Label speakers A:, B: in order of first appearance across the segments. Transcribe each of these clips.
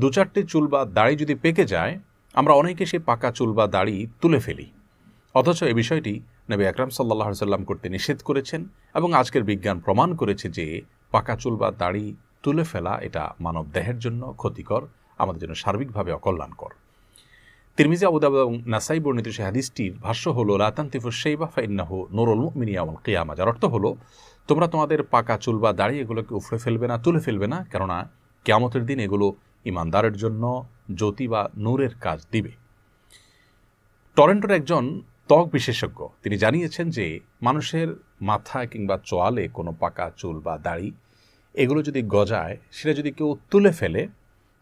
A: দু চারটে চুল বা দাড়ি যদি পেকে যায়, আমরা অনেকে সেই পাকা চুল বা দাড়ি তুলে ফেলি। অথচ এই বিষয়টি নবী আকরাম সাল্লাহ সাল্লাম করতে নিষেধ করেছেন এবং আজকের বিজ্ঞান প্রমাণ করেছে যে পাকা চুল বা দাড়ি তুলে ফেলা এটা মানব দেহের জন্য ক্ষতিকর, আমাদের জন্য সার্বিকভাবে অকল্যাণকর। তিরমিজি আবুদাব এবং নাসাই বর্ণিত সেই হাদিসটির ভাষ্য হলো লাতান্তিফু সেইবা ফাইন্নাহ নুরুল মিনিয়ামুল কিয়ামা যার অর্থ হলো, তোমরা তোমাদের পাকা চুল বা দাড়ি এগুলোকে উফরে ফেলবে না, তুলে ফেলবে না, কেননা কেয়ামতের দিন এগুলো ইমানদারের জন্য জ্যোতি বা নূরের কাজ দিবে। টরেন্টোর একজন ত্বক বিশেষজ্ঞ, তিনি জানিয়েছেন যে মানুষের মাথা কিংবা চোয়ালে কোনো পাকা চুল বা দাড়ি, এগুলো যদি গজায়, সেটা যদি কেউ তুলে ফেলে,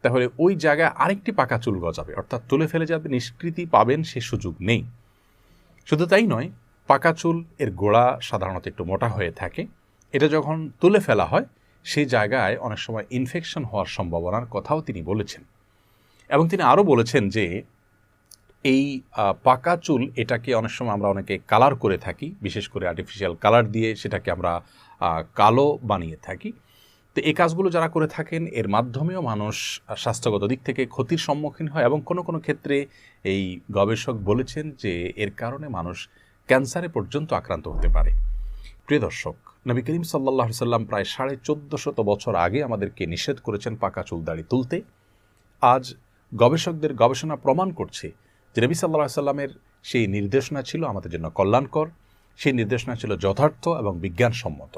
A: তাহলে ওই জায়গায় আরেকটি পাকা চুল গজাবে, অর্থাৎ তুলে ফেলে যাতে নিষ্কৃতি পাবেন, সে সুযোগ নেই। শুধু তাই নয়, পাকা চুল এর গোড়া সাধারণত একটু মোটা হয়ে থাকে, এটা যখন তুলে ফেলা হয় সেই জায়গায় অনেক সময় ইনফেকশন হওয়ার সম্ভাবনার কথাও তিনি বলেছেন। এবং তিনি আরও বলেছেন যে, এই পাকা চুল এটাকে অনেক সময় আমরা অনেকে কালার করে থাকি, বিশেষ করে আর্টিফিশিয়াল কালার দিয়ে সেটাকে আমরা কালো বানিয়ে থাকি। তো এই কাজগুলো যারা করে থাকেন, এর মাধ্যমেও মানুষ স্বাস্থ্যগত দিক থেকে ক্ষতির সম্মুখীন হয় এবং কোনো কোনো ক্ষেত্রে এই গবেষক বলেছেন যে, এর কারণে মানুষ ক্যান্সারে পর্যন্ত আক্রান্ত হতে পারে। প্রিয় দর্শক, নবী করিম সাল্লাহ সাল্লাম প্রায় সাড়ে চোদ্দ শত বছর আগে আমাদেরকে নিষেধ করেছেন পাকা চুল দাড়ি তুলতে। আজ গবেষকদের গবেষণা প্রমাণ করছে যে নবী সাল্লাহ সাল্লামের সেই নির্দেশনা ছিল আমাদের জন্য কল্যাণকর, সেই নির্দেশনা ছিল যথার্থ এবং বিজ্ঞানসম্মত।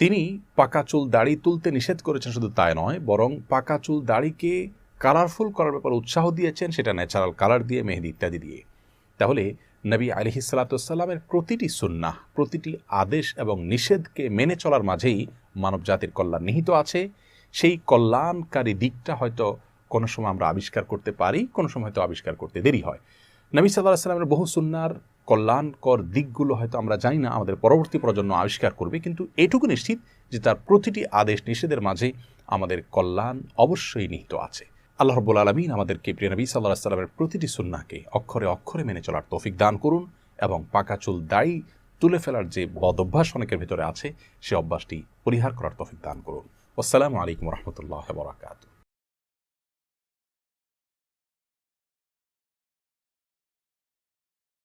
A: তিনি পাকা চুল দাড়ি তুলতে নিষেধ করেছেন শুধু তাই নয়, বরং পাকা চুল দাড়িকে কালারফুল করার ব্যাপারে উৎসাহ দিয়েছেন, সেটা ন্যাচারাল কালার দিয়ে, মেহেদি ইত্যাদি দিয়ে। তাহলে নবী আলহি সাল্লাতামের প্রতিটি সুন্নাহ, প্রতিটি আদেশ এবং নিষেধকে মেনে চলার মাঝেই মানব জাতির কল্যাণ নিহিত আছে। সেই কল্যাণকারী দিকটা হয়তো কোনো সময় আমরা আবিষ্কার করতে পারি, কোনো সময় হয়তো আবিষ্কার করতে দেরি হয়। নবী সাল্লাহ সাল্লামের বহু সুন্নার কল্যাণকর দিকগুলো হয়তো আমরা জানি না, আমাদের পরবর্তী প্রজন্ম আবিষ্কার করবে, কিন্তু এটুকু নিশ্চিত যে তার প্রতিটি আদেশ, নিষেধের মাঝে আমাদের কল্যাণ অবশ্যই নিহিত আছে। আল্লাহ রব্বুল আলমিন আমাদেরকে প্রিয় নবী সাল্লাহ সাল্লামের প্রতিটি সুন্নাকে অক্ষরে অক্ষরে মেনে চলার তৌফিক দান করুন এবং পাকা চুল দায়ী তুলে ফেলার যে বদ অভ্যাস অনেকের ভিতরে আছে, সে অভ্যাসটি পরিহার করার তৌফিক দান করুন। আসসালামু আলাইকুম রহমতুল্লাহ বরাকাতু